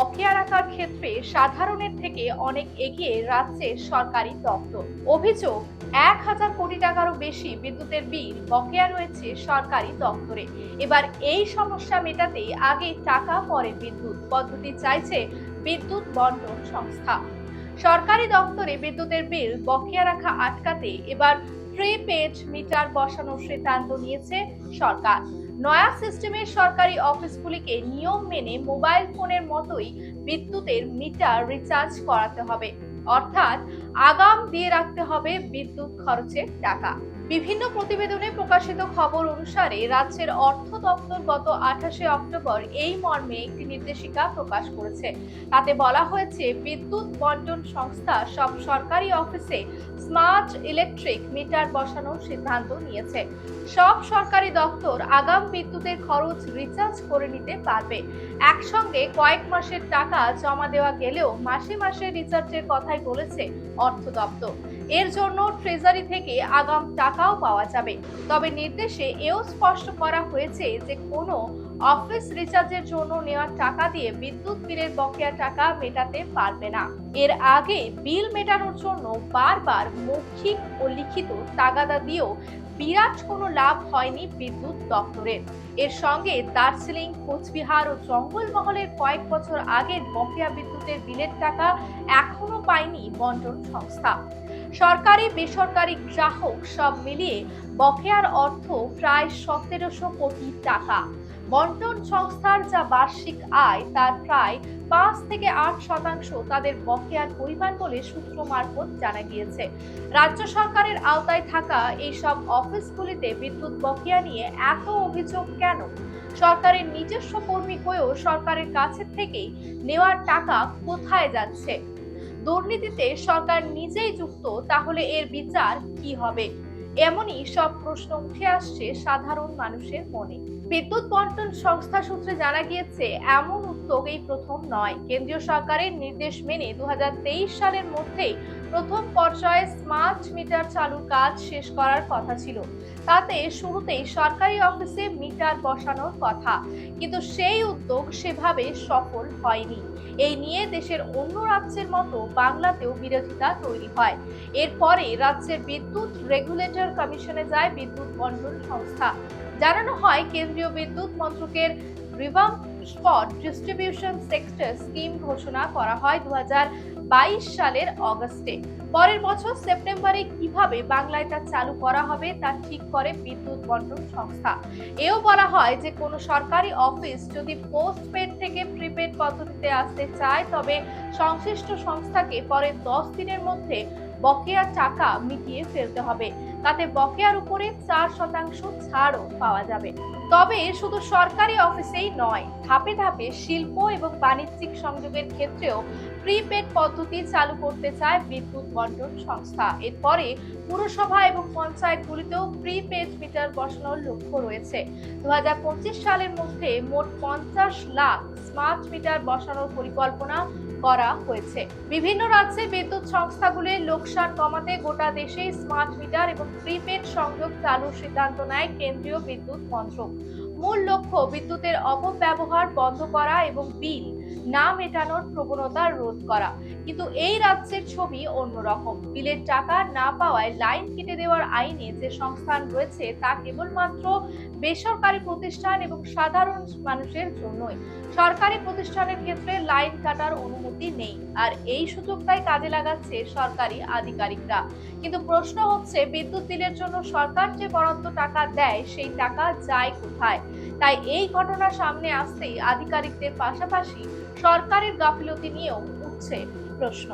বকেয়া রাখার ক্ষেত্রে সাধারণের থেকে অনেক এগিয়ে রাজ্যের সরকারি দপ্তর। অভিযোগ, এক হাজার কোটি টাকারও বেশি বিদ্যুতের বিল বকেয়া রয়েছে সরকারি দপ্তরে। এবার এই সমস্যা মেটাতে আগে টাকা, পরে বিদ্যুৎ পদ্ধতি চাইছে বিদ্যুৎ বন্টন সংস্থা। সরকারি দপ্তরে বিদ্যুতের বিল বকেয়া রাখা আটকাতে এবার প্রিপেড মিটার বসানোর সিদ্ধান্ত নিয়েছে সরকার। নয়া সিস্টেমের সরকারি অফিসগুলিকে নিয়ম মেনে মোবাইল ফোনের মতোই বিদ্যুতের মিটার রিচার্জ করাতে হবে। অর্থাৎ আগাম দিয়ে রাখতে হবে বিদ্যুৎ খরচের টাকা। বিভিন্ন প্রতিবেদনে প্রকাশিত খবর অনুসারে রাজ্যের অর্থ দপ্তর গত আঠাশে অক্টোবর এই মর্মে একটি নির্দেশিকা প্রকাশ করেছে। তাতে বলা হয়েছে, বিদ্যুৎ বন্টন সংস্থা সব সরকারি অফিসে স্মার্ট ইলেকট্রিক মিটার বসানোর সিদ্ধান্ত নিয়েছে। সব সরকারি দপ্তর আগাম বিদ্যুতের খরচ রিচার্জ করে নিতে পারবে। একসঙ্গে কয়েক মাসের টাকা জমা দেওয়া গেলেও মাসে মাসে রিচার্জের কথাই বলেছে অর্থ দপ্তর। এর জন্য ট্রেজারি থেকে আগাম টাকাও পাওয়া যাবে। তবে নির্দেশে এও স্পষ্ট করা হয়েছে যে কোনো অফিস রিচার্জের জন্য নেওয়া টাকা দিয়ে বিদ্যুৎ বিলের বকেয়া টাকা মেটাতে পারবে না। এর আগে বিল মেটানোর জন্য বারবার মৌখিক ও লিখিত তাগাদা দিয়েও বিরাট কোনো লাভ হয়নি বিদ্যুৎ দপ্তরের এর সঙ্গে দার্জিলিং, কোচবিহার ও জঙ্গলমহলের কয়েক বছর আগের বকেয়া বিদ্যুতের বিলের টাকা এখনও পায়নি বন্টন সংস্থা। সরকারি, বেসরকারি গ্রাহক সব মিলিয়ে বকেয়ার অর্থ প্রায় সতেরোশো কোটি টাকা। বন্টন সংস্থার যা বার্ষিক আয়, তার প্রায় পাঁচ থেকে আট শতাংশ তাদের বকেয়ার পরিমাণ বলে সূত্র মারফত জানা গিয়েছে। রাজ্য সরকারের আওতায় থাকা এই সব অফিসগুলিতে বিদ্যুৎ বকেয়া নিয়ে এত অভিযোগ কেন? সরকারের নিজস্ব কর্মী হয়েও সরকারের কাছে থেকেই নেওয়ার টাকা কোথায় যাচ্ছে? দুর্নীতিতে সরকার নিজেই যুক্ত, তাহলে এর বিচার কি হবে? এমনই সব প্রশ্ন উঠে আসছে সাধারণ মানুষের মনে। বিদ্যুৎ বন্টন সংস্থা সূত্রে জানা গিয়েছে, এমন উদ্যোগ এই প্রথম নয়। কেন্দ্রীয় সরকারের নির্দেশ মেনে দু হাজার তেইশ সালের মধ্যেই প্রথম পর্যায়ে স্মার্ট মিটার চালুর কাজ শেষ করার কথা ছিল। তাতে শুরুতেই সরকারি অফিসে মিটার বসানোর কথা, কিন্তু সেই উদ্যোগ সেভাবে সফল হয়নি। এই নিয়ে দেশের অন্য রাজ্যের মতো বাংলাতেও বিরোধিতা তৈরি হয়। এরপরে রাজ্যের বিদ্যুৎ রেগুলেটর কমিশনে যায় বিদ্যুৎ বন্টন সংস্থা। জানানো হয়, কেন্দ্রীয় বিদ্যুৎ মন্ত্রকের revamped distribution sector scheme ঘোষণা করা হয় দু হাজার সালের অগস্টে। পরের বছর সেপ্টেম্বরে কীভাবে বাংলায় তা চালু করা হবে তা ঠিক করে বিদ্যুৎ বন্টন সংস্থা। এও বলা হয় যে, কোনো সরকারি অফিস যদি পোস্টপেড থেকে প্রিপেড পদ্ধতিতে আসতে চায়, তবে সংশ্লিষ্ট সংস্থাকে পরের দশ দিনের মধ্যে বকেয়া টাকা মিটিয়ে ফেলতে হবে। তাতে বকেয়ার উপরে চার শতাংশ ছাড়ও পাওয়া যাবে। তবে শুধু সরকারি অফিসেই নয়, ধাপে ধাপে শিল্প এবং বাণিজ্যিক সংযোগের ক্ষেত্রেও প্রিপেড পদ্ধতি চালু করতে চায় বিদ্যুৎ বন্টন সংস্থা। এরপরে পুরসভা এবং পঞ্চায়েতগুলিতেও প্রিপেড মিটার বসানোর লক্ষ্য রয়েছে। দু হাজার পঁচিশ সালের মধ্যে মোট পঞ্চাশ লাখ স্মার্ট মিটার বসানোর পরিকল্পনা করা হয়েছে। বিভিন্ন রাজ্যে বিদ্যুৎ সংস্থাগুলির লোকসান কমাতে গোটা দেশে স্মার্ট মিটার এবং প্রিপেড সংযোগ চালুর সিদ্ধান্ত নেয় কেন্দ্রীয় বিদ্যুৎ মন্ত্রক। মূল লক্ষ্য বিদ্যুতের অপব্যবহার বন্ধ করা এবং বিল না মেটানোর প্রবণতা রোধ করা। কিন্তু এই রাজ্যের ছবি অন্যরকম। বিলের টাকা না পাওয়ায় লাইন কেটে দেওয়ার আইনে যে সংস্থান রয়েছে, তা কেবলমাত্র বেসরকারি প্রতিষ্ঠান এবং সাধারণ মানুষের জন্যই। সরকারি প্রতিষ্ঠানের ক্ষেত্রে লাইন কাটার অনুমতি নেই। আর এই সুযোগটাই কাজে লাগাচ্ছে সরকারি আধিকারিকরা। কিন্তু প্রশ্ন হচ্ছে, বিদ্যুৎ বিলের জন্য সরকার যে বরাদ্দ টাকা দেয়, সেই টাকা যায় কোথায়? তাই এই ঘটনা সামনে আসতেই আধিকারিকদের পাশাপাশি সরকারের গাফিলতি নিয়েও উঠছে প্রশ্ন।